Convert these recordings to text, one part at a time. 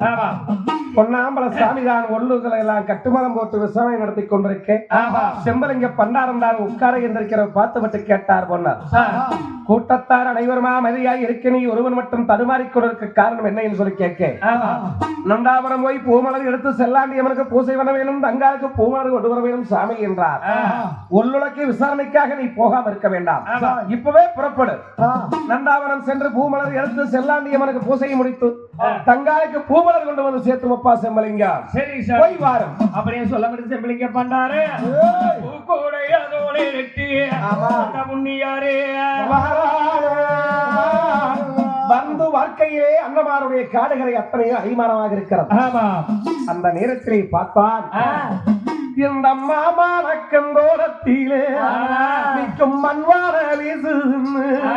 ஆமா. பொன்னாம்பல சாமிதான் ஒல்லுகளை எல்லாம் கட்டுமரம் போட்டு விசாரணை நடத்தி கொண்டிருக்கேன். செம்பலிங்க பண்டாரம் தான் உட்கார எந்திருக்கிற பார்த்து விட்டு கேட்டார் பொன்னார். கூட்டத்தார் அனைவருமா மதியாய் இருக்க நீ ஒருவன் மட்டும் தடுமாறிக் கொண்டிருக்க காரணம் என்ன என்று சொல்லி கேட்க நந்தாபுரம் போய் பூமலர் எடுத்து செல்லாண்டியவனுக்கு பூசை பண்ண வேணும் தங்காருக்கு பூமலர் கொண்டு வர வேணும் சாமி என்றார். உள்ளுலக்கு விசாரணைக்காக நீ போகாம இருக்க வேண்டாம். இப்பவே புறப்படு. நந்தாவனம் சென்று பூமலர் எடுத்து செல்லாண்டியவனுக்கு பூசையை முடித்து தங்காருக்கு பூமலர் கொண்டு வந்து சேர்த்து வைப்பா செம்மலிங்கா சரி சார். போய் வாரும் அப்படியே சொல்ல முடியும் செம்பிளிங்க பண்ணாரு. பூக்கோடை அதோட. அந்த முன்னியாரே. வந்து வாழ்க்கையிலே அன்னமாருடைய காடுகளை அத்தனையும் அடிமானமாக இருக்கிறது. அந்த நேரத்திலே பார்த்தான். இந்த மாமணக்கந்தோரத்திலே ஆ. நிற்கும் மண்வார வீசுன்னு ஆ.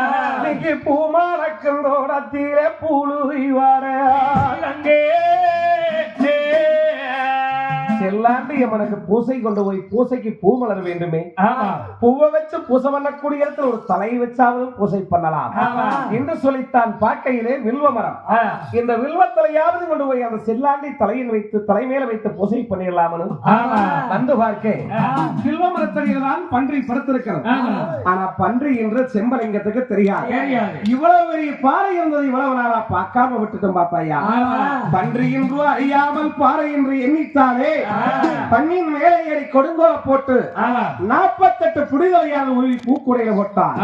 நிக்கு பூமானக்கந்தோரத்திலே புழுதி வர. அங்கே செல்லாண்டு எமனுக்கு பூசை கொண்டு போய் பூசைக்கு பூ மலர வேண்டுமே பூவை வச்சு பூசை பண்ணக்கூடிய இடத்துல ஒரு தலை வச்சாவது பூசை பண்ணலாம். என்று சொல்லித்தான் பார்க்கையிலே வில்வ மரம். இந்த வில்வத்தலையாவது கொண்டு போய் அந்த செல்லாண்டி தலையில் வைத்து தலை மேல வைத்து பூசை பண்ணிடலாம்னு. வந்து பார்க்க. வில்வ மரத்தடியில் தான் பன்றி படுத்திருக்கிறது. ஆனா பன்றி என்று செம்பலிங்கத்துக்கு தெரியாது. இவ்வளவு பெரிய பாறை இருந்தது இவ்வளவு நாளா பார்க்காம விட்டுட்டோம் பார்த்தாயா. பன்றி என்று அறியாமல் பாறை என்று எண்ணித்தானே பண்ணின் மேலே ஏறி கொடுங்கோல போட்டு. நாற்பத்தெட்டு புடிதலையான உருவி பூக்குடையில போட்டான்.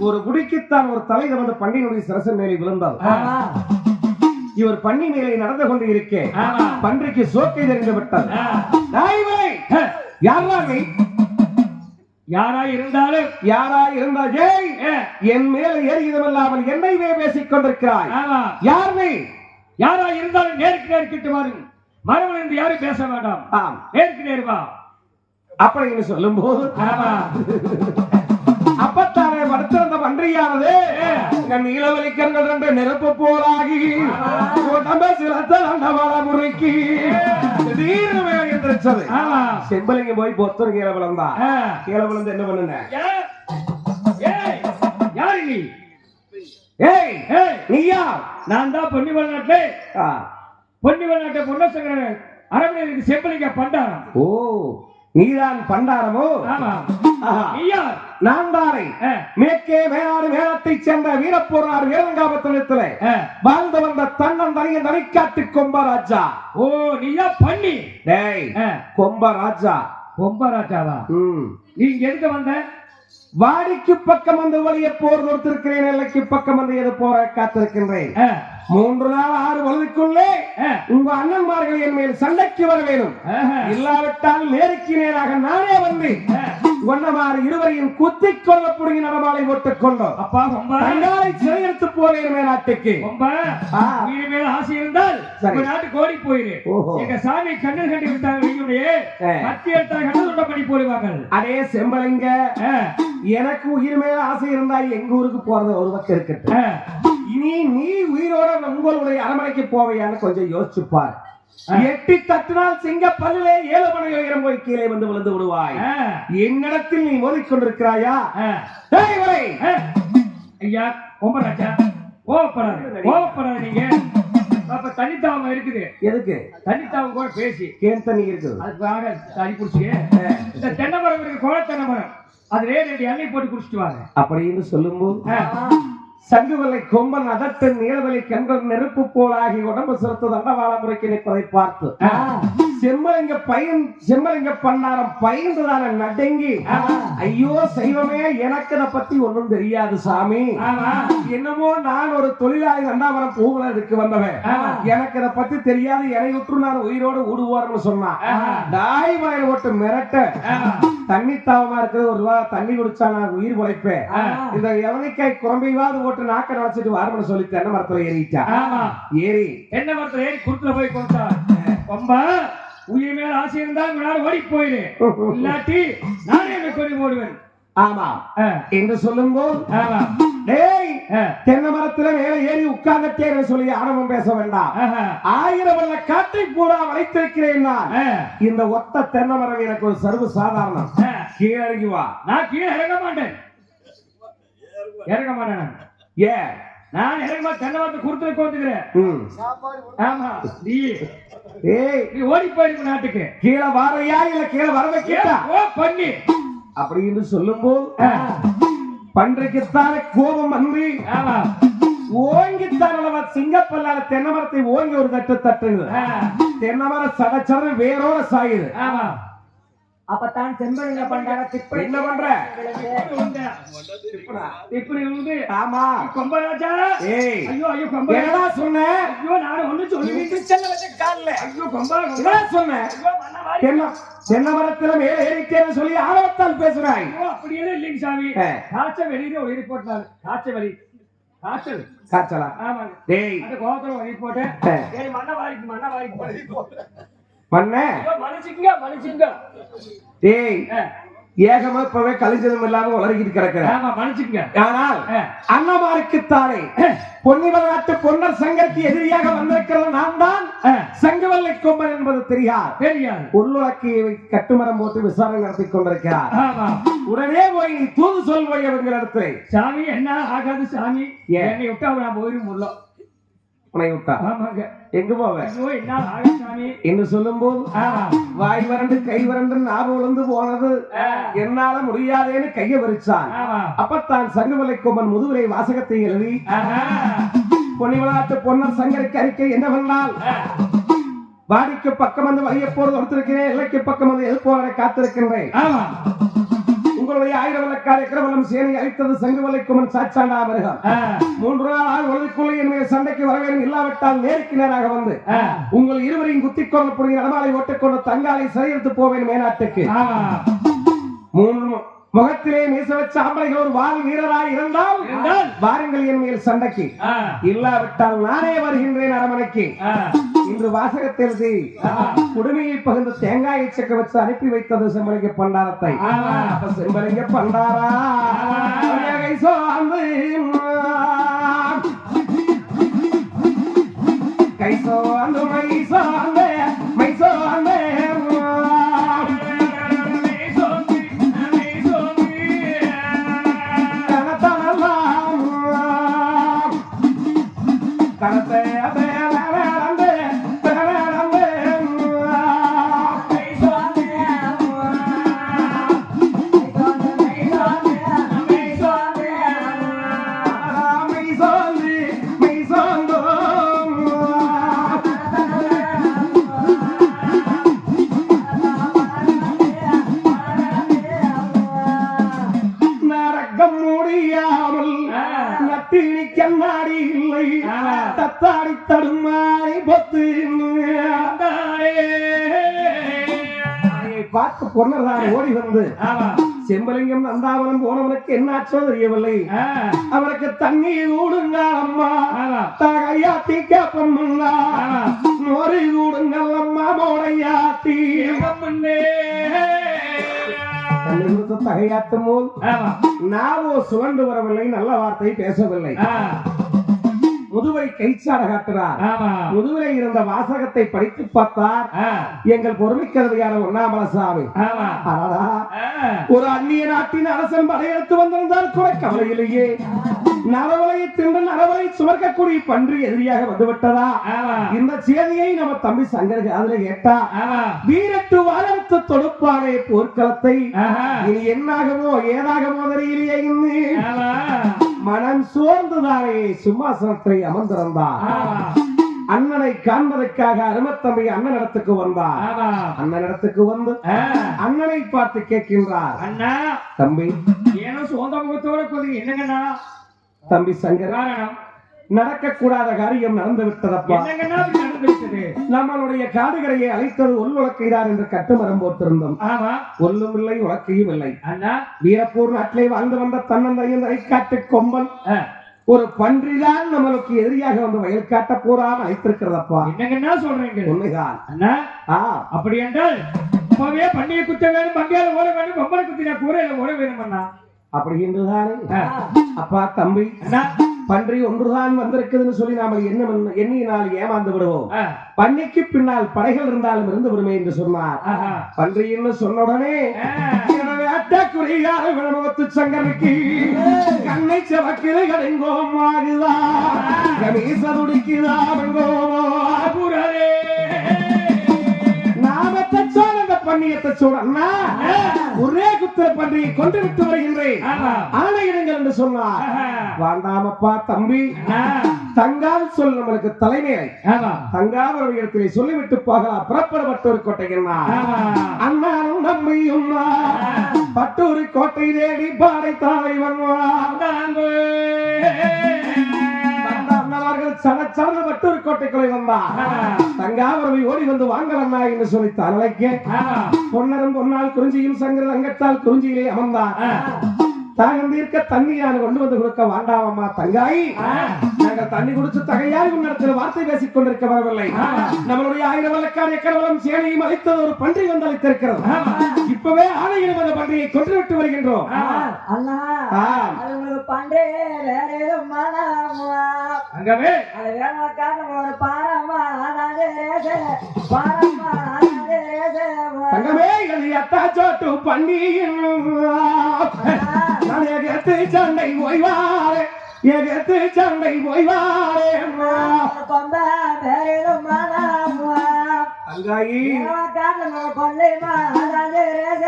ஒரு குடிக்குத்தான் ஒரு தலை வந்து பண்டினுடைய சிரசன் மேலே விழுந்தது. இவர் பண்ணி மேலே நடந்து கொண்டு இருக்கே. ஆமா. பன்றிக்கு சோக்கை தெரிந்து விட்டது யாரா நீ? யாரா இருந்தாலும். யாரா இருந்தா ஏய் ஏ, என் மேல் ஏறியதுமில்லாமல் என்னைவே பேசிக் கொண்டிருக்கிறாய். யார் நீ? யாரா இருந்தாலும் நேருக்கு நேர் கிட்ட மரவன் என்று யாரும் பேச வேண்டாம். ஆம். நேருக்கு நேர் வா அப்படின்னு சொல்லும் போது. அப்பத்தானே படுத்திருந்த பன்றியானது நீலவலி கண்கள் ரெண்டு நெருப்பு போலாகி உடம்ப சிலத்த அண்டவாள முறுக்கி. திடீர்னு எந்திரிச்சது. செம்பலிங்க போய் பொத்தர் கீழே விழுந்தா. கீழே விழுந்து என்ன பண்ணுன? யாரு நீ? ஏய் நீயா? நான் தான் பொன்னிவள் நாட்டிலே. ஆ. பொன்னிவள் நாட்டை பொன்னசங்கர அரண்மனைக்கு செம்பலிங்க பண்டாரம். ஓ நீதான் பண்டாரமோ? நான் ஆ, மேற்கே மேலாடு மேலத்தைச் சேர்ந்த வீரப்போரார் வீரங்காபத்தினத்துல. வாழ்ந்து வந்த தன்னன் தனிய நடிக்காட்டு கொம்பராஜா ஓ நீயா பண்ணி. டேய் கொம்பராஜா கொம்பராஜாவா ம். நீ இங்க எதுக்கு வந்த? வாடிக்கு பக்கம் வந்து வழிய போர் தொடுத்திருக்கிறேன் எல்லைக்கு பக்கம் வந்து எது போற காத்திருக்கின்றேன். மூன்று நாள் ஆறு பொழுதுக்குள்ளே ஆ, உங்க அண்ணன்மார்கள் என் மேல் சண்டைக்கு வர வேணும். ஆஹா. இல்லாவிட்டால் நேருக்கு நேராக நானே வந்து ஆ. ஒன்னமாறு இருவரையும் குத்திக் கொள்ளப்படுகிற நடமாலை போட்டுக் கொண்டோம். அப்பா தங்காலை சிறையெடுத்து போவேன் நாட்டுக்கு. உயிர் மேல ஆசை இருந்தால். உங்க நாட்டுக்கு ஓடி போயிரு. எங்க சாமி கண்ணல் கட்டி விட்டாங்க. மத்திய கண்ணல் உண்ட பண்ணி போடுவாங்க அதே செம்பலிங்க எனக்கு உயிர் மேல ஆசை இருந்தா எங்க ஊருக்கு போறது ஒரு பக்கம் இருக்கட்டும். இனி நீ உயிரோட உங்களுடைய அரண்மனைக்கு போவையான்னு கொஞ்சம் யோசிச்சு பார். எட்டி தட்டினால் சிங்க பல்லிலே ஏழு மணி உயரம் போய் கீழே வந்து விழுந்து விடுவாய். என்னிடத்தில் நீ மோதிக்கொண்டிருக்கிறாயா. ஐயா கொம்பராஜா கோவப்படாது கோவப்படாது நீங்க. அப்ப தனித்தாவம் இருக்குது. எதுக்கு? தனித்தாவம் கூட பேசி. கேன் தண்ணி இருக்குது. அதுக்காக தனி குடிச்சு இந்த தென்னை மரம் இருக்கு கோழ தென்னை மரம். அதுலயே ரெண்டு எண்ணெய் போட்டு குடிச்சிட்டு வாங்க. அப்படின்னு சொல்லும்போது. சங்குவலை கொம்பன் அதட்டு நீலவலை கண்கள் நெருப்பு போலாகி உடம்பு சிறுத்து தண்டவாள முறைக்கு நிற்பதை பார்த்து செம்மலிங்க பையன் செம்மலிங்க பண்ணாரம் பயந்துதான நடுங்கி ஐயோ செய்வமே எனக்கு இதை பத்தி ஒண்ணும் தெரியாது சாமி. என்னமோ நான் ஒரு தொழிலாளி தண்டாவரம் பூவலருக்கு வந்தவன். எனக்கு இதை பத்தி தெரியாது விட்டு நான் உயிரோட விடுவார்னு சொன்னான். தாய் வாயில போட்டு மிரட்ட. தண்ணி தாவமா இருக்குது ஒரு ரூபா தண்ணி குடிச்சா நான் உயிர் உழைப்பேன். இந்த இளநிக்காய் குழம்பையாவது போட்டு நாக்க நினைச்சிட்டு வரணும்னு சொல்லி தென்னை மரத்துல ஏறிட்டா. ஏறி. என்ன மரத்துல ஏறி குறுத்துல போய் கொடுத்தா ஆசை இருந்தா உங்களால ஓடி போயிரு. இல்லாட்டி நானே என்னை கொண்டு போடுவேன் ஆமா. என்று ஆ, தென்னை மரத்துல மேல ஏறி உட்கார்ந்துட்டே சொல்லி ஆணவம் பேச வேண்டாம். ஆயிரம் வல்ல காட்டை பூரா வளைத்திருக்கிறேன் இந்த ஒத்த தென்னை மரம் எனக்கு ஒரு சர்வ சாதாரணம். கீழே இறங்கி வா. நான் கீழே இறங்க மாட்டேன். இறங்க மாட்டேன். ஏ நான் இறங்குமா தென்னை மரத்தை குடுத்துல கோந்துக்கிறேன். ம். ஆமா. நீ. ஏய் நீ ஓடி போயிருக்கு நாட்டுக்கு. கீழே வாரையா இல்ல கீழே வர வைக்கிட்டா? ஓ பண்ணி. அப்படின்னு சொல்லும்போது பன்றைக்குத்தானே கோபம் வந்து ஓங்கித்தான் சிங்கப்பல்லால தென்னை மரத்தை ஓங்கி ஒரு தட்டு தட்டுது ஆ, தென்னை மரம் சட சட வேரோட சாயுது. அப்பதான் செம்பருங்க பண்டார திப்படி என்ன பண்ற? இப்படி உண்டு. ஆமா. கொம்பராஜா ஏய் ஐயோ ஐயோ கொம்பராஜா என்னடா சொன்ன? ஐயோ நான் ஒண்ணு சொல்லி செல்ல வச்ச கால்ல. ஐயோ கொம்பா என்ன சொன்ன? ஐயோ மன்னவாரி. தென்னை தென்னை மரத்துல மேல ஏறிட்டேன்னு சொல்லி ஆரவத்தால் பேசுறாய். ஐயோ, அப்படியெல்லாம் இல்லைங்க சாமி. ஆ. காய்ச்சல் வெளியில ஒரு இது போட்டாரு காய்ச்சல் வெளி. காய்ச்சல். காய்ச்சலா? ஆமாங்க. டேய். அந்த கோபத்துல ஒரு இது போட்டேன் ஆ. சரி மன்னவாரிக்கு மன்னவாரிக்கு பண்ண ஐயோ, மன்னிச்சுங்க மன்னிச்சுங்க டேய் ஏகமா இப்பவே கலிஜலம் இல்லாம உலகிட்டு கிடக்குற. ஆமா மன்னிச்சுங்க ஆனால் ஆ. அன்னமாருக்குத்தானே பொன்னிவர நாட்டு பொன்னர் சங்கருக்கு எதிரியாக வந்திருக்கிற நான் தான் சங்கவல்லை கொம்பன் என்பது தெரியாது. தெரியாது. உள்ளுலக்கி கட்டுமரம் போட்டு விசாரணை நடத்தி கொண்டிருக்கிறார். உடனே போய் நீ தூது சொல் போய் அவங்க இடத்துல சாமி என்ன ஆகாது சாமி? என்னை விட்டா நான் போயிரும் முல்ல உன்னை விட்டா? எங்க என்று சொல்லும் போது வாய் வறண்டு கை வறண்டு ஞாபகம் விழுந்து போனது. என்னால முடியாதேன்னு கைய விரிச்சான். அப்பத்தான் சங்கமலை கொம்பன் முதுகுரை வாசகத்தை எழுதி. பொன்னிவளாட்டு பொன்னர் சங்கருக்கு அறிக்கை என்னவென்றால். வாடிக்கு பக்கம் வந்து வழிய போறது ஒருத்திருக்கிறேன் எல்லைக்கு பக்கம் வந்து எதிர்ப்போரை காத்திருக்கின்றேன். ஆயிரம் விளக்கார கிரவலம் சேனை அளித்தது சங்கமலை கொம்பன் சாச்சாண்டா மிருகம் ஆ. மூன்று நாள் ஆள் உலகுக்குள்ளே என்னுடைய சண்டைக்கு வர வேண்டும் இல்லாவிட்டால் நேருக்கு நேராக வந்து. உங்கள் இருவரையும் குத்திக் கொள்ள புரியும் நடமாலை ஓட்டுக்கொண்டு தங்காலை சிறையெடுத்து போவேன் மேநாட்டுக்கு ஆமா மூன்று முகத்திலே மீச வச்ச ஆம்பளைகள் ஒரு வால் வீரராய் இருந்தால் வாருங்கள் என் மேல் சண்டைக்கு. இல்லாவிட்டால் நானே வருகின்றேன் அரமனைக்கு. இன்று வாசகத்தில் குடுமையை பகிர்ந்து தேங்காயை செக்க வச்சு அனுப்பி வைத்தது செம்பலிங்க பண்டாரத்தை. செம்பலிங்க பண்டாரா? ஆமா. கை சோர்ந்து கை சோர்ந்து மை சோர்ந்து செம்பலிங்கம் நந்தாவனம் போனவனுக்கு என்னாச்சோ தெரியவில்லை. அவனுக்கு தண்ணீர் ஊடுங்க அம்மா. தகையா தீக்க ஆமா மொறி ஊடுங்கள் அம்மா மோடையாத்தி முன்னே. தண்ணி கொடுத்து தகையாத்தும் ஆமா. நாவோ சுழண்டு வரவில்லை நல்ல வார்த்தை பேசவில்லை. முதுவை கைச்சாட காட்டுறார் முதுவிலை இருந்த வாசகத்தை படித்து பார்த்தார். எங்கள் ஆமா. அடடா, ஆ. ஒரு அந்நிய நாட்டின் அரசன் படையெடுத்து வந்திருந்தால் கூட கவலையிலேயே. நரவலையை தின்று நரவலை சுமர்க்கக்கூடிய பன்றி எதிரியாக வந்துவிட்டதா? இந்த செய்தியை நம்ம தம்பி சங்கருக்கு அதுல கேட்டா வீரட்டு வாழத்து தொடுப்பானே போர்க்களத்தை. இனி என்னாகவோ ஏதாகவோ தெரியலையே மனம் சோர்ந்துதானே சிம்மாசனத்தை அமர்ந்திருந்தார். அண்ணனை காண்பதற்காக அருமத்தம்பி அண்ணனிடத்துக்கு வந்தார். ஆமா அண்ணனிடத்துக்கு வந்து. அண்ணனை பார்த்து கேட்கின்றார். அண்ணா. தம்பி. ஏனோ சொந்த முகத்தோட கொஞ்சம் என்னங்கண்ணா? தம்பி சங்கர் காரணம் நடக்க கூடாத காரியம் நடந்து விட்டதப்பா என்னங்கண்ணா அப்படி நடந்துருச்சது நம்மளுடைய காடுகரையை அழைத்தது உள்வழக்கைதான் என்று கட்டுமரம் போட்டிருந்தோம். ஆமா. ஒல்லும் இல்லை உலக்கையும் இல்லை. வீரப்பூர் நாட்டிலே வாழ்ந்து வந்த தன்னந்தையின் காட்டு கொம்பன். ஒரு பன்றிதான் நம்மளுக்கு எதிரியாக வந்து வயல் காட்ட போறாம அழைத்திருக்கிறதப்பா. என்னங்கண்ணா சொல்றீங்க? உண்மைதான். அப்படி என்றால் இப்பவே பண்டிகை குத்த வேணும் பங்காளி ஓட வேணும் பொம்பளை குத்தினா கூரையில ஓட வேணும் அப்படி என்றுதானே. அப்பா தம்பி பன்றி ஒன்றுதான் வந்திருக்குதுன்னு சொல்லி நாம என்ன எண்ணினால் ஏமாந்து விடுவோம். பன்னிக்கு பின்னால் படைகள் இருந்தாலும் இருந்து விடுமே என்று சொன்னார். பன்றின்னு சொன்ன உடனே விளமுகத்து சங்கருக்கு கண்ணை செவக்கிற கடைங்கோம் ஆகுதா கணேச துடிக்குதா வெங்கோமோ அந்த பண்ணியத்தை சோழன்னா ஒரே குத்திர பன்றியை கொண்டு விட்டு வருகின்றேன். ஆணையிடுங்கள் என்று சொன்னார். வேண்டாமப்பா தம்பி. தங்கால் சொல் நம்மளுக்கு தலைமையை தங்காவர இடத்திலே சொல்லிவிட்டு போகலாம். புறப்படப்பட்டோர் ஆமா அண்ணானும் நம்பியும் பட்டூர் கோட்டை தேடி பாடை தாழை. வந்த அண்ணவர்கள் சன சன பட்டூர் கோட்டைக்குள்ளே வந்தார். தங்காவரவை ஓடி வந்து வாங்க வந்தா என்று சொல்லி தலைக்க பொன்னரும் பொன்னால் குறிஞ்சியும் சங்கர அங்கத்தால் குறிஞ்சியிலே அமர்ந்தார். ஆ, தாகம் தீர்க்க கொண்டு வந்து கொடுக்க வேண்டாமம்மா தங்காய்? நாங்கள் தண்ணி குடிச்சு தகையால் உன்னிடத்தில் வார்த்தை பேசிக் கொண்டிருக்க வரவில்லை. நம்மளுடைய ஆயிரம் எக்கரவலம் சேனையும் அழைத்தது ஒரு பன்றி வந்து அழைத்திருக்கிறது இப்பவே ஆணையிடம் அந்த பன்றியை கொன்று விட்டு வருகின்றோம் அங்கவே. அது வேணாக்கான ஒரு பாரமா பாரமா தங்கமே எத்தாச்சோட்டு நான் எகத்து சண்டை ஓய்வாரே எகத்து சண்டை ஓய்வாரே கொம்ப தங்காயி. வேணாக்கான கொல்லைமா அதாது ரேச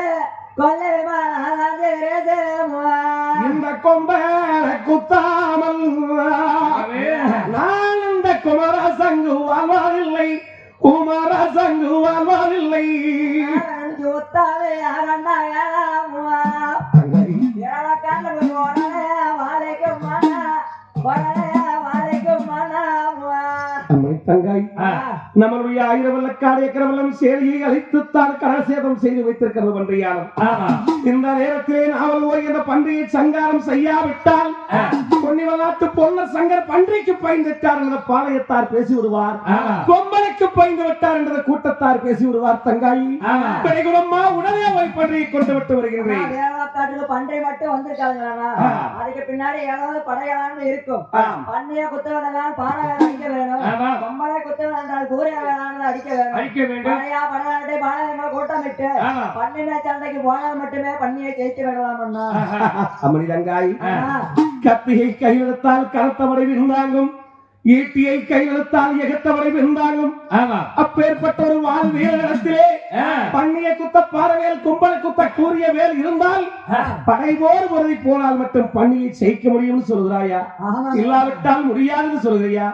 இந்த கொம்பேர குத்தாமல் நான் இந்த குமர சங்கு வாழ்வதில்லை. குமர சங்கு ஏழக்காரன் உடனே வாழைக்கும் மன வாழைக்கும் மனமா அம்மை தங்காய் நம்மளுடைய ஆயிரம் வெள்ளக்காடு எக்கரவெல்லாம் சேரியை அழித்துத்தான் கரசேதம் செய்து வைத்திருக்கிறது பன்றியானம் ஆமா இந்த நேரத்திலே நாவல் ஓய் என்ற பன்றியை சங்காரம் செய்யாவிட்டால் பொன்னிவநாட்டு பொன்னர் சங்கர் பன்றிக்கு பயந்துட்டார் என்ற பாளையத்தார் பேசி விடுவார். கொம்பனுக்கு பயந்து விட்டார் என்ற கூட்டத்தார் பேசி விடுவார் தங்காய். பெரியகுடம்மா உடனே போய் பன்றியை கொண்டு விட்டு வருகின்றேன். வேளாக்காட்டுக்கு பன்றி மட்டும் வந்திருக்காங்கண்ணா ஆ. அதுக்கு பின்னாடி ஏதாவது படையாளன்னு இருக்கும். ஆம். பண்ணிய குத்தவெல்லாம் பானை வேலை அடிக்க வேணும் ஆமா. பொம்பளை குத்தவன் என்றால் கூறிய வேளாண் அடிக்க வேணும் அடிக்க வேண்டும் படையா படையாட்டை பாளையங்களை கூட்டமிட்டு. பண்ணின சண்டைக்கு போனால் மட்டுமே பண்ணியை ஜெயித்து விடலாம் அண்ணா அம்மணி தங்காய் ஆ. கத்தியை கையெழுத்தால் கருத்தவரை விருந்தாங்கும் ஈட்டியை கையெழுத்தால் எகத்தவரை ஆமா. அப்பேற்பட்ட ஒரு வாழ். பண்ணிய குத்த பாரவேல் கும்பல குத்த கூறிய வேல் இருந்தால் படைபோர் பொருதி போனால் மட்டும் பண்ணியை ஜெயிக்க முடியும்னு சொல்கிறாயா இல்லாவிட்டால் முடியாதுன்னு சொல்கிறியா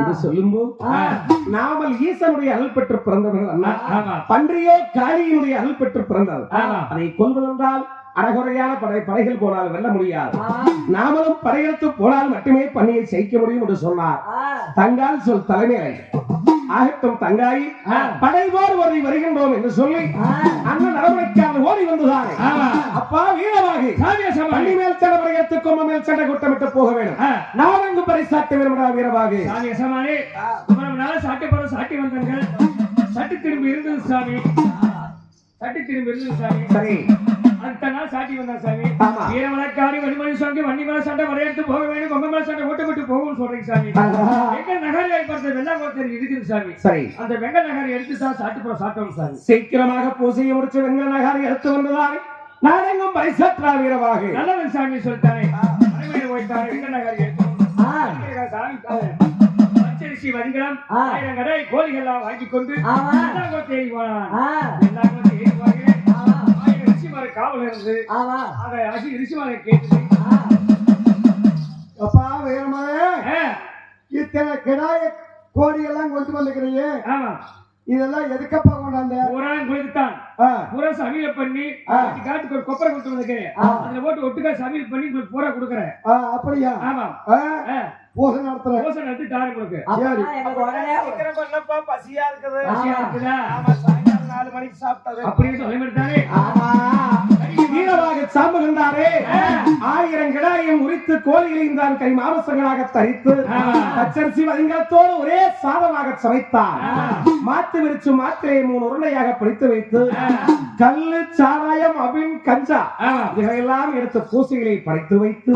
இது சொல்லும்போது. நாமல் ஈசனுடைய அருள் பெற்று பிறந்தவர்கள் அண்ணா பன்றியோ காளியினுடைய அருள் பெற்று பிறந்தது ஆமா. அதை கொல்வதென்றால் அறகுறையான படை படைகள் போனால் வெல்ல முடியாது. நாமளும் படையெடுத்து போனால் மட்டுமே பண்ணியை ஜெயிக்க முடியும் என்று சொன்னார். தங்கால் சொல் தலைமையை ஆகட்டும் தங்காய் படைவோர் ஓடி வருகின்றோம் என்று சொல்லி. அண்ணன் நடைமுறைக்கான ஓடி வந்துதானே. அப்பா வீரவாகி பள்ளி மேல் சண்டை படையெடுத்து கொம்ப மேல் சண்டை கூட்டமிட்டு போக வேண்டும். ஆ. நான்கு பரிசாட்ட வேணும்டா வீரவாகி சாட்டை சாட்டி வந்தார்கள் சட்டு திரும்பி இருந்தது சாமி. சட்டு திரும்பி சாமி. சரி. அடுத்த நாள் சாட்டி வந்தான் சாமி. ஆமா. வீரமலக்காரி வடிமணி சாமி வண்டி மேல சண்டை வரையெடுத்து போக வேண்டும். கொம்ப மேல சண்டை ஓட்டு விட்டு போகும்னு சொல்றீங்க சாமி. எங்க நகரில் ஏற்பட்ட வெள்ளாங்கோத்தர் இருக்குது சாமி. சரி. அந்த வெங்க நகரை எடுத்து தான் சாட்டு போற சாட்டோம் சாமி. சீக்கிரமாக பூசையை முடிச்சு வெங்கல நகாரி எடுத்து வந்ததால் நாடெங்கும் பரிசாற்றா வீரவாகி. நல்லவன் சாமி சொல்லிட்டானே. வெங்க நகரை எடுத்து. சாமி. பச்சரிசி வதிகம் ஆ. ஆயிரம் கடை கோழிகள்லாம் வாங்கி கொண்டு ஏறி போனான். ஏறி போகிறேன் ஆமா. ஆயிரம் ரிஷிமார காவல் இருந்து. அந்த ரிஷி ரிஷிமாரை கேட்டு. அப்பா ஆ, இத்தனை கிடாய கோழி எல்லாம் கொண்டு வந்துக்கிறீங்க ஆமா. இதெல்லாம் எதுக்கப்பா கொண்டாந்த? பூரா கொடுத்துட்டான் ஆ, பூரா சமையல் பண்ணி காட்டு- காட்டுக்கு ஒரு கொப்பரை கொடுத்து வந்துருக்கேன் அதுல போட்டு ஒட்டுக்கா சமையல் பண்ணி பூரா கொடுக்குறேன். அப்படியா? ஆமா. பூசை நடத்துறேன் தோசை நடத்தி தாரம் கொடுக்கு அப்பா, எங்களுக்கு உடனே பண்ணப்பா பசியா இருக்குது. பசியா இருக்குதா? சாயங்காலம் நாலு மணிக்கு சாப்பிட்டது அப்படியே சொல்ல மாட்டானே ஆமா. வீரவாக சாம்புகின்றாரே ஆயிரம் கிடாயம் உரித்து கோழிகளையும் தான் கை மாமசங்களாக தரித்து பச்சரிசி வதிங்கத்தோடு ஒரே சாதமாக சமைத்தார். மாத்து விரிச்சு மாத்திரையை மூணு உருளையாக பிடித்து வைத்து கல்லு சாராயம் அபின் கஞ்சா. இதையெல்லாம் எடுத்து பூசைகளை படைத்து வைத்து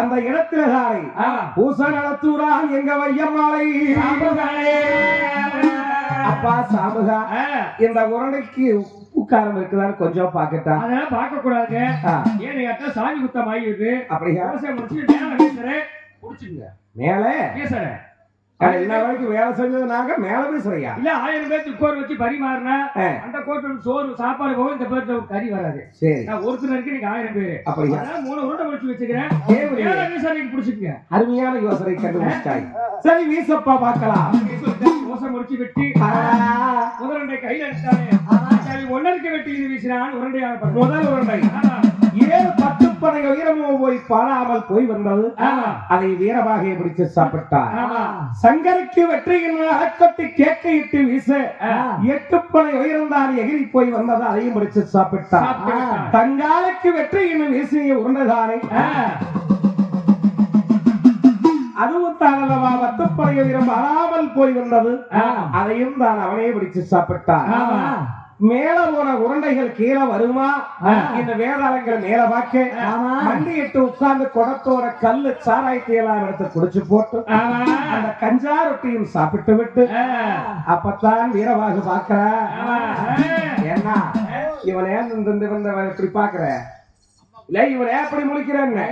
அந்த இடத்திலே ஆ. பூசை நடத்துறான் எங்க வையம்மாளை. அப்பா சாமுகா இந்த உருளைக்கு உப்பு பூக்காரம் இருக்குதான்னு கொஞ்சம் பாக்கட்டா அதெல்லாம் பார்க்க கூடாது ஆ, ஏன்னு கேட்டா சாமி குத்தம் ஆகிடுது அப்படியா? விவசாயம் முடிச்சு மேல பேசுறேன் புடிச்சுங்க மேல? பேசுறேன் என்ன வரைக்கும் வேலை செஞ்சது நாங்க மேல பேசுறியா இல்ல ஆயிரம் பேருக்கு கோர் வச்சு பரிமாறினா. அந்த கோட்டு சோறு சாப்பாடு போகும் இந்த பேர்ல கறி வராது. சரி. நான் ஒருத்தருக்கு நீங்க ஆயிரம் பேரு. அப்படியா? மூணு உருண்டை முடிச்சு வச்சுக்கிறேன். ஏன் விவசாயிக்கு புடிச்சுக்கங்க அருமையான யோசனை கண்டுபிடிச்சாய் சரி வீசப்பா பார்க்கலாம். தோசை முடிச்சு வெட்டி முதலுண்டை கையில எடுத்தாலே. சரி ஒன்னருக்கு வெட்டி இது வீசினான் உருண்டையாக. முதல் உருண்டை. ஏழு பத்து படை உயரமோ போய் பாராமல் போய் வந்தது. அதை வீரபாகையை பிடித்து சாப்பிட்டார் சங்கருக்கு வெற்றியின் அறக்கொட்டி கேட்கையிட்டு வீச எட்டு படை உயர்ந்தான் எகிரி போய் வந்தது அதையும் பிடித்து சாப்பிட்டார். தங்காலுக்கு வெற்றியின் வீசிய உருண்டைதானே. ஆ. அதுவும் தான் அல்லவா பத்துப்படை உயரம் வராமல் போய் வந்தது. அதையும் தான் அவனே பிடித்து சாப்பிட்டார் மேல போன உருண்டைகள் கீழே வருமா. இந்த வேதாளங்கள் மேல பார்க்க ஆமா. மண்டியிட்டு உட்கார்ந்து குடத்தோட கல்லு சாராயத்தை எல்லாம் எடுத்து குடிச்சு போட்டு அந்த கஞ்சா ரொட்டியும் சாப்பிட்டு விட்டு. அப்பத்தான் வீரவாகு பாக்குற. ஏன்னா இவன் ஏன் இந்த இப்படி பாக்குற இல்ல இவன் ஏன் அப்படி முழிக்கிறான்னு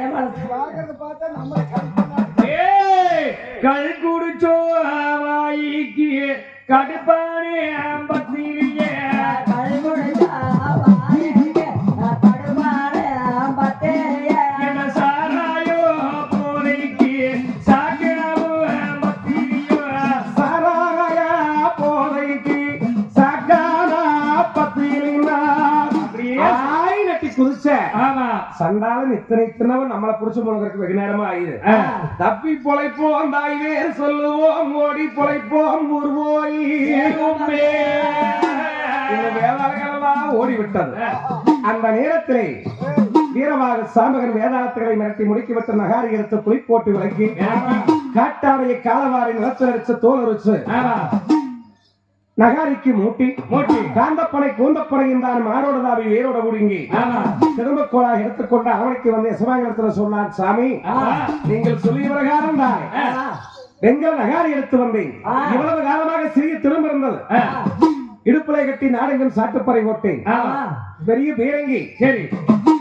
கள் குடிச்சோ வாய்க்கு கடுப்பானே சண்டாளன் இத்தனை இத்தனவன் நம்மளை புடிச்சு போனதற்கு வெகு நேரமா ஆயுது. தப்பி பொழைப்போம் தாய் வேர் சொல்லுவோம் ஓடி பொழைப்போம் ஊர் போய் இந்த வேதாளங்களெல்லாம் ஓடி விட்டது. அந்த நேரத்திலே வீரமாக சாம்பகன் வேதாளத்துகளை மிரட்டி முடுக்கிவிட்டு நகாரி எடுத்து குளி போட்டு விளக்கி காட்டாடைய காலவாரி நிலத்தில் அடிச்சு தோல் அரிச்சு நகாரிக்கு மூட்டி. மூட்டி. காந்தப்பனை கூந்தப்பனையும் தான் மாரோட தாவி வேரோட முடுங்கி ஆமா திரும்ப கோலாக எடுத்துக்கொண்டு அவனுக்கு வந்து சிவாங்கலத்தில் சொன்னார் சாமி நீங்கள் சொல்லிய பிரகாரம் தான். வெங்கல நகாரி எடுத்து வந்தேன். இவ்வளவு காலமாக சிறிய திரும்ப இருந்தது. இடுப்பிலை கட்டி நாடெங்கும் சாட்டுப்பறை போட்டேன் ஆமா பெரிய பீரங்கி. சரி.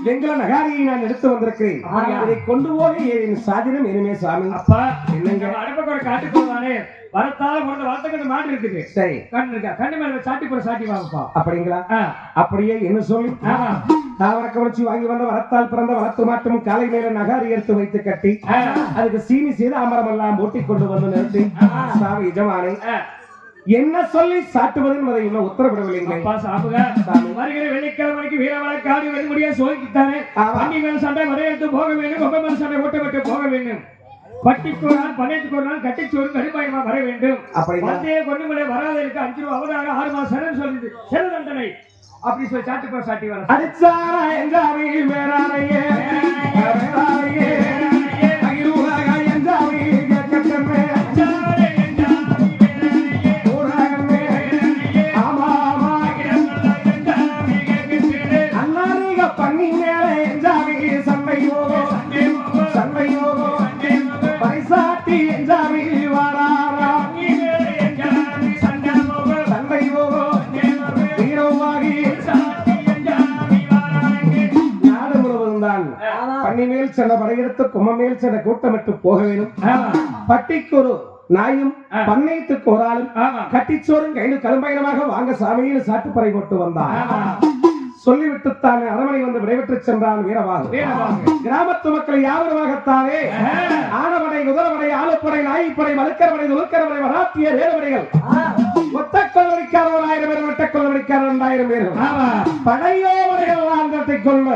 வெங்கல நகாரியை நான் எடுத்து வந்திருக்கிறேன். இதை கொண்டு போக என் சாதினம் இனிமே சாமி? அப்பா? நம்ம அடுப்பக்கூட காட்டுக்குள்ளதானே வரத்தால பிறந்த வளர்த்துக்கிட்டு மாட்டு இருக்குது. சரி. கண்ணு இருக்கா? கண்ணு மேல சாட்டி போற சாட்டி வாங்கப்பா. அப்படிங்களா? அப்படியே என்ன சொல்லி? தாவர கவர்ச்சி வாங்கி வந்த வரத்தால் பிறந்த வளர்த்து மாட்டும் காலை மேல நகாரி எடுத்து வைத்து கட்டி அதுக்கு சீனி செய்து அமரம் எல்லாம் மூட்டி கொண்டு வந்து நிறுத்தி சாமி எஜமானை. என்ன சொல்லி சாட்டுவது என்பதை இன்னும் உத்தரவிடவில்லைங்களே அப்பா சாப்பிடுங்க வருகிற வெள்ளிக்கிழமைக்கு வீரவழக்காடி சோதித்தானே? மேல் சண்டை வரையெடுத்து போக வேண்டும் ரொம்ப மேல் சண்டை ஓட்ட விட்டு போக வேண்டும். பட்டிக்கு நாள் பண்ணைக்கு ஒரு நாள் கட்டிச்சோறு கடுப்பாயமா வர வேண்டும். அப்படிங்களா? வந்தே கொண்டு முறை வராதற்கு அஞ்சு ரூபா அவதாக ஆறு மாசம் சொல்லுது தண்டனை. அப்படி சொல்லி சாட்டி சாட்டி வர. அடிச்சாரா எஞ்சாமி வேறாரையே பண்ணி மேல் சென்ற படையெடுத்து கும்ம மேல் சென்ற கூட்டமிட்டு போக வேண்டும் பட்டிக்கு ஒரு நாயும் பண்ணையத்துக்கு ஒரு ஆளும். கட்டிச்சோறும் கையில் கரும்பயணமாக வாங்க சாமியில் சாட்டுப்பறை போட்டு வந்தான் சொல்லிவிட்டு தான் அரண்மனை வந்து விடைபெற்று சென்றான் வீரவாகு. கிராமத்து மக்கள் யாவருமாகத்தானே? ஆனவடை குதிரவடை ஆளுப்படை நாய்ப்படை மலுக்கரவடை துலுக்கரவடை வராத்திய வேறுபடைகள் மொத்த கொள்ளவடிக்காரர் ஒரு ஆயிரம் பேர் மொத்த கொள்ளவடிக்காரர் இரண்டாயிரம் பேர் படையோவர்கள் ஆந்தத்தை கொள்ள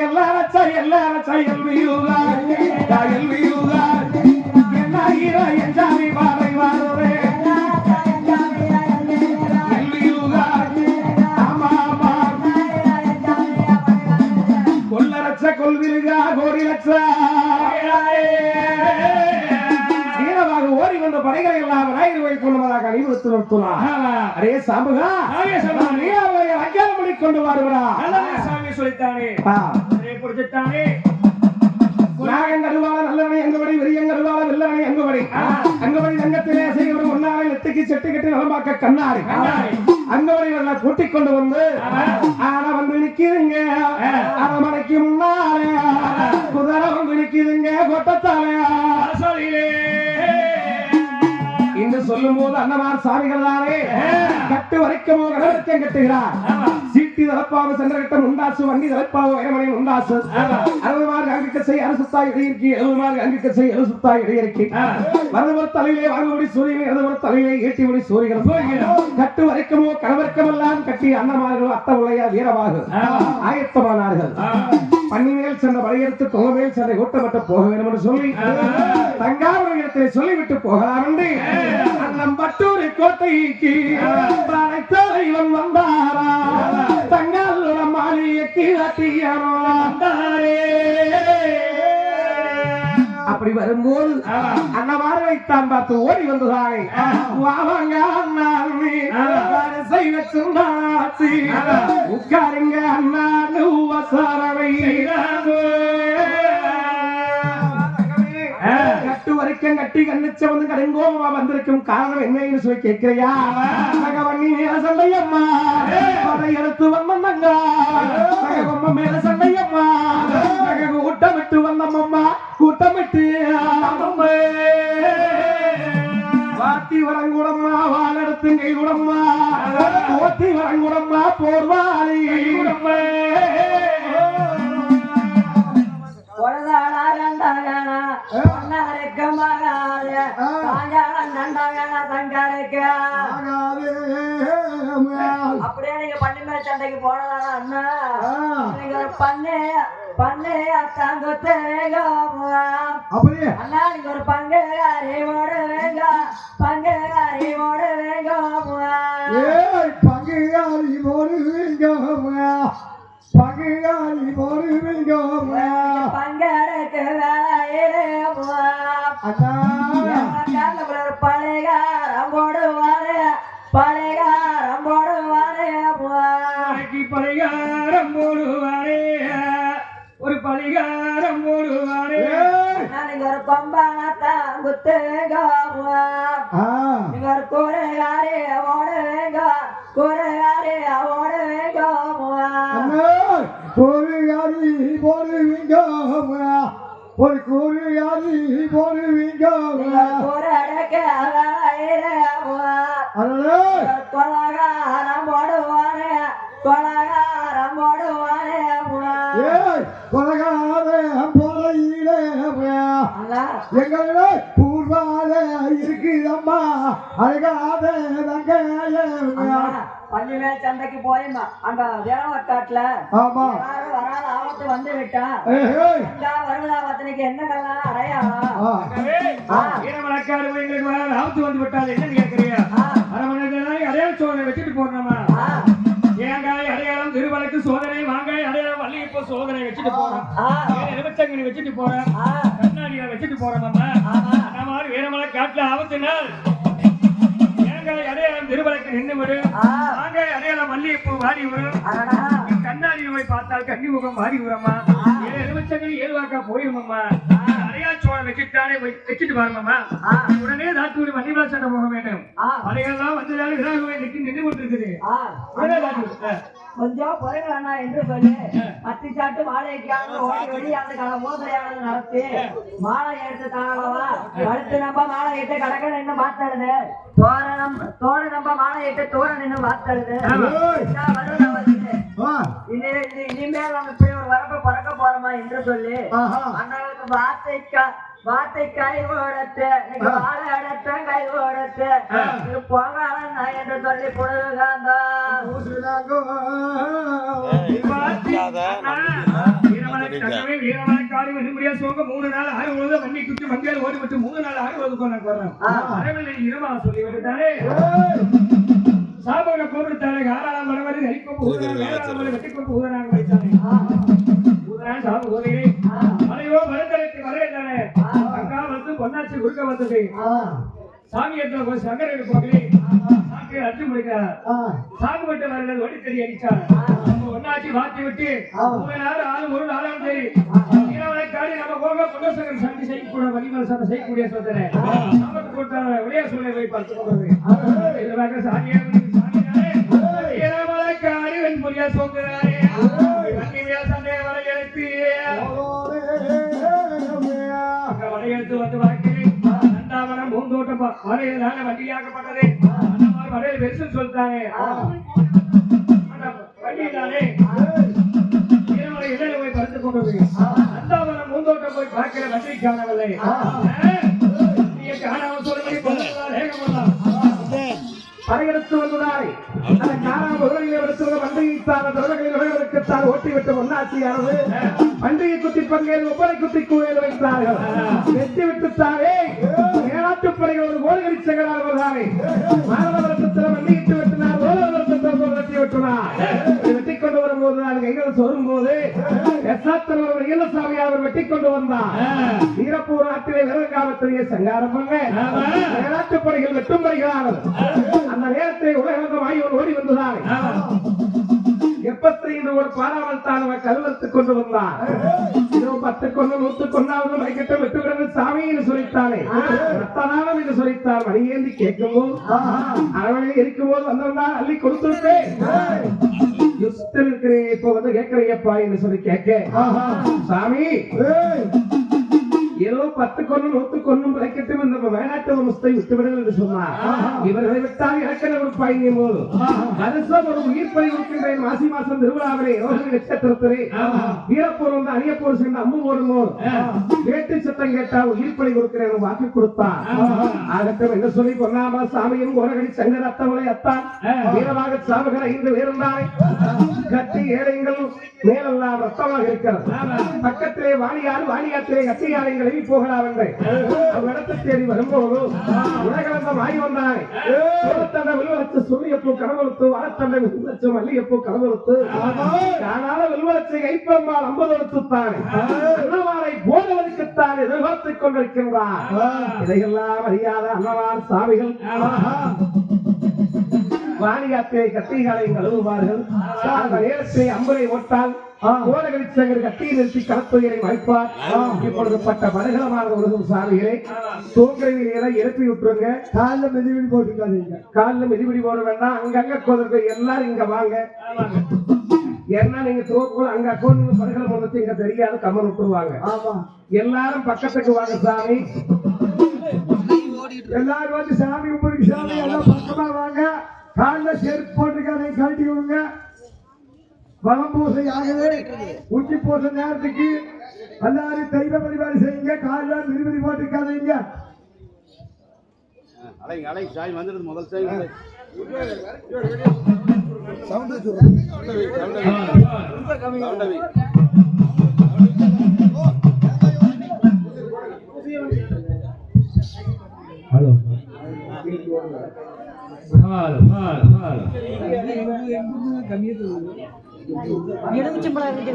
எல்லாரச்சா எல்லாரச்சா எல்வியூதா எல்வியூதா என்னாயிரா எஞ்சாமி பாதை ஆமா கொள்ளரச்ச கொள்விருகா கோடி லட்ச வீரமாக ஓடி வந்த படைகளை எல்லாம் விநாயகர் வை கொண்டதாக அணிவித்து நிறுத்தினார். அரே சாம்புகா ஆரிய சாம்புகா. நீராவை அஞ்சாலமணி கொண்டு வருகிறா சாமி சொல்லித்தானே. ஆ, பிடிச்சிட்டானே நாகன் கருவாள நல்லவனை அங்குபடி தங்கத்திலே நெத்திக்கு செட்டு கட்டி நலமாக்க கண்ணாடி. அங்குபடி இவர்களை கூட்டிக் கொண்டு வந்து ஆன வந்து நிக்கிறீங்க அரமனைக்கு முன்னாலே குதிரை வந்து கொட்டத்தாலே. என்று சொல்லும் போது அன்னவார் சாமிகள் தானே கட்டு வரைக்கும் கடற்கம் கட்டுகிறார். சீட்டி தலப்பாவு சென்றகட்டம் உண்டாசு வண்டி தலப்பாவு வைரமணி உண்டாசு. அறுபது அறுபதுமாறு அங்குக்கு செய் அரசுத்தாய் இடையிருக்கி. எழுபதுமாறு அங்குக்கு செய் எழுசுத்தாய் இடையிருக்கி. வரதுபுற தலையிலே வாங்குபடி சூரியன் இடதுபுற தலையிலே ஈட்டிபடி சூரியன். கட்டு வரைக்குமோ கடவர்க்கமெல்லாம் கட்டி அன்னமார்கள் அத்த அத்தமுலையா வீரமாக ஆயத்தமானார்கள். பண்ணி மேல் சென்ற வரையறுத்து தொகை மேல் சென்ற ஓட்டப்பட்டு போக வேண்டும் என்று சொல்லி தங்காவரத்தில் சொல்லிவிட்டு போகலாம் என்று அண்ணம் பட்டூர் கோட்டைக்கு. தலைவன் வந்தாரா? தங்காலோட மாளிகை கீழட்டியாரோ அப்படி வரும்போது அண்ணமார் வைத்தான் பார்த்து ஓடி வந்ததாய் வாங்க அண்ணாமி வரிசை வச்சிருந்தாச்சு. உட்காருங்க அண்ணா வசாரவை கட்டு வரைக்கும் கட்டி கண்ணிச்ச வந்து கடுங்கோமா வந்திருக்கும் காரணம் என்னன்னு சொல்லி கேட்கிறியா? நகவண்ணி மேல சண்டையம்மா. படையெடுத்து வந்தங்க நகவம்ம மேல சண்டையம்மா. நக கூட்டமிட்டு வந்தம்மம்மா. கூட்டமிட்டு வாத்தி வரங்குடம்மா வாழெடுத்து கை குடம்மா ஓத்தி வரங்குடம்மா போர்வாளி குடம்மா அப்படியே நீங்க பன்னிமேல் சண்டைக்கு போனதானா அண்ணா நீங்க ஒரு பண்ணு பண்ணு அத்தாங்கொத்து அப்படியே. அண்ணா நீங்க ஒரு பங்கு அறிவோடு வேங்க பங்கு அறிவோடு வேங்க கொலகாரே போறையிலே எங்களோட பூர்வால இருக்குதம்மா அழகாத தங்கையே பள்ளிமேல் சந்தைக்கு போயமா அங்க தேவக்காட்டுல ஆமா. வராத ஆபத்து வந்து விட்டா. அங்க வருவதாபத்தினிக்கு என்னங்கெல்லாம் அடையாளம் ஆ, வீரமலக்காடு எங்களுக்கு வர ஆபத்து வந்து விட்டாது என்னன்னு கேட்கறியா? அரை மணி நேரத்துல அடையாள சோதனை வச்சுட்டு போறோமா ஏங்காய் அடையாளம் திருவழக்கு சோதனை மாங்காய் அடையாளம் மல்லிகைப்பூ சோதனை வச்சுட்டு போறோம். எலுமிச்சங்கனி வச்சுட்டு போறோம். கண்ணாடியை வச்சுட்டு போறோம் நம்ம. அந்த மாதிரி வீரமலை காட்டுல ஆபத்து நாள் ஏங்காய் அடையாளம் திருவழக்கு நின்று விடும் மாங்காய் அடையாளம் மல்லிகைப்பூ வாடி விடும் கண்ணாடி போய் பார்த்தால் கன்னி முகம் மாறி விடுறமா ஏழு எலுமிச்சங்கனி ஏழுவாக்கா போயிருமம்மா? அடையாள சோழன் வச்சுட்டானே வச்சுட்டு பாருங்கம்மா. உடனே தாத்தூரி மன்னிவா சண்டை போக வேண்டும் அதையெல்லாம் வந்ததால விநாயகர் நின்று நின்று கொண்டிருக்குது. உடனே தாத்தூரி கொஞ்சம் பொறுங்களா என்று சொல்லி. பத்து சாட்டு மாலைக்காக ஓடி ஓடி அந்த கால மோசடியானது நடத்தி மாலை எடுத்து தாங்களவா அடுத்து நம்ம மாலை இட்டு கடக்க நின்று மாத்தாடுது தோரணம் நம்ம மாலை இட்டு தோர நின்று மாத்தாடுது இனி இது இனிமேல் நம்ம இப்படி ஒரு வரப்ப பறக்க போறோமா என்று சொல்லி. அண்ணனுக்கு வார்த்தைக்கா வார்த்தை கை ஓடத்து வாழை அடத்த கை ஓடத்து இது போகாத நான் என்று சொல்லி சோக மூணு நாள் ஆறு வண்டி குச்சி மங்கையால் ஓடி விட்டு மூணு நாள் ஆறு இருமா சொல்லி விட்டுட்டாரே சாபக கோபுரத்தாலே காராளம் வரவரை நெறிக்கொம்பு ஊதனான் வேளாளம் வரை வெட்டிக்கொம்பு ஊதனான் வைத்தானே. ஊதனான் சாப ஊதையே மலையோ மருந்தரைக்கு வரவேற்றானே அக்கா வந்து பொன்னாச்சி குறுக்க வந்தது சாமி இடத்துல போய் சங்கரன் போகலே சாமி அடிச்சு முடிக்கிறார் ஆ, சாகுபட்டு வரல ஒடித்தடி அடிச்சார் ஒன்னாச்சு மாத்தி விட்டு மூணு நாள் ஆளு ஒரு நாளும் சரி போக உலோசகர் சண்டை செய்யக்கூடிய வலிமல் சண்டை செய்யக்கூடிய சோதனை. நமக்கு கொடுத்த விளையா சூழலை போய் இதுவாக சாமியாக சாமியாரே இரவலக்காரி வெண்புரியா சோங்குறாரே வண்டிமையா சண்டையை வர எழுப்பி அங்க வடையெடுத்து வந்து பார்க்கிறேன் நந்தாவனம் பூந்தோட்டம் வடையிலான வண்டியாக்கப்பட்டது. வடையில் பெருசுன்னு சொல்லிட்டாங்க. வண்டியினாலே. கொண்டது நந்தாவனம் பூந்தோட்டம் போய் பார்க்கிற வண்டி காணவில்லை. சொல்லும்படி பொருளாதார ஏகமல்லாம் படையெடுத்து வந்ததாய் காராம உலகிலே எடுத்துள்ள வண்டியைத்தான் தொடர்களில் உலகளுக்குத்தான் ஓட்டிவிட்டு ஒன்னாட்சியானது குத்தி பங்கேறு ஒவ்வொரு குத்தி கூறியில் வைத்தார்கள். வெட்டி விட்டுத்தாரே. மேலாட்டு படைகள் ஒரு கோல்கடி சகரால் வருதாரே மாணவரத்தில் வண்டியிட்டு வெட்டினார் ஓலவரத்தில் வெட்டி வெட்டினார். கொண்டு வரும்போது அது கைகள் சொரும் போது எஸ்ஆத்தர் ஈழசாமி அவர் வெட்டி கொண்டு வந்தார். வீரப்பூர் நாட்டிலே விரங்காவத்திலேயே சங்காரம் பண்ண மேலாட்டு படைகள் வெட்டும் படைகளானது அந்த நேரத்தை உலகம் ஆகியோர் ஓடி வந்ததால். எப்பத்தி இது ஒரு பாராமல் தான் அவன் கொண்டு வந்தான் இதோ பத்து கொண்டு நூத்து கொண்டாவது மைக்கட்ட விட்டு விடுறது சாமி என்று சொல்லித்தானே என்று சொல்லித்தார் மணியேந்தி கேட்கும் போது அரவணை இருக்கும் போது வந்தவன் அள்ளி கொடுத்துருப்பேன். யுத்தத்தில் இருக்கிறேன் இப்ப வந்து கேட்கறீங்கப்பா என்று சொல்லி கேட்க. சாமி ஏதோ பத்து கொண்டு நூத்து கொண்டும் பிழைக்கட்டும் இந்த வேணாட்டு வம்சத்தை விட்டுவிடுங்கள் என்று சொன்னார். இவர்களை விட்டால் இலக்கண உறுப்பாயின் போது வருஷம் ஒரு உயிர் பறி இருக்கின்றேன் மாசி மாசம் திருவிழாவிலே ரோஹிணி நட்சத்திரத்திலே வீரப்போர் வந்து அணியப்போர் சென்று அம்பு போடும் போது வேட்டு சத்தம் கேட்டா உயிர் பறி கொடுக்கிறேன் வாக்கு கொடுத்தார் ஆகட்டும் என்று சொல்லி பொன்னாம சாமியும் கோரகடி சங்கர் அத்தவளை அத்தான். வீரமாக சாமகர் ஐந்து வேறுந்தாய் கட்டி ஏழைங்கள் மேலெல்லாம் ரத்தமாக இருக்கிறது. பக்கத்திலே வாணியார் வாணியாத்திலே கட்டியாரைகள் விலகி போகலாம் என்று அவ்விடத்தை தேடி வரும்போது உலகளந்த மாறி வந்தாய் சோழத்தண்டை வில்வரத்து சொல்லியப்பூ கடவுளுத்து வாரத்தண்டை வில்வச்சு மல்லியப்பூ கடவுளுத்து காணாத வில்வரத்தை தானே அன்னவாரை போதவருக்குத்தான் எதிர்பார்த்துக் கொண்டிருக்கின்றார். இதையெல்லாம் அறியாத அன்னவார் சாமிகள். வாணியாத்திரை கத்திகளை கழுவுவார்கள் நேரத்தை அம்பரை ஓட்டால் கோலகடி சங்கர் கத்தியை நிறுத்தி களத்துயிரை மறைப்பார். இப்பொழுது பட்ட மனகலமான உலகம் சாமிகளை தூங்கவிலே எழுப்பி விட்டுருங்க. காலில் மிதிவிடி போட்டுக்காதீங்க. காலில் மிதிபிடி போட வேண்டாம். அங்கங்க கோதற்கு எல்லாரும் இங்க வாங்க. ஏன்னா நீங்க தோற்குள்ள அங்க அக்கௌண்ட் படுகளை போனது இங்க தெரியாது. கம்மன் விட்டுருவாங்க. ஆமா. எல்லாரும் பக்கத்துக்கு வாங்க சாமி. எல்லாரும் வந்து சாமி கும்பிடுங்க சாமி. எல்லாம் பக்கமா வாங்க. காலில் செருப்பு போட்டுக்காதீங்க கழட்டி விடுங்க. வளம் பூசை ஆகவே உச்சி பூசை நேரத்துக்கு எல்லாரும் தெய்வ வழிபாடு செய்யுங்க. காலில் மிதிபதி போட்டுக்காதீங்க அலைங்க அலைங்க சாய் வந்துடுது முதல் சாய். வந்து. சவுண்ட. ஹலோ. ஹலோ ஹலோ ஹலோ எலுமிச்சம்பழம் இருக்கு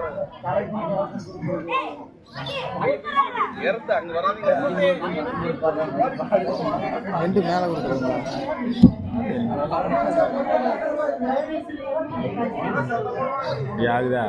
இறந்து அங்க வராதீங்க. யாருதா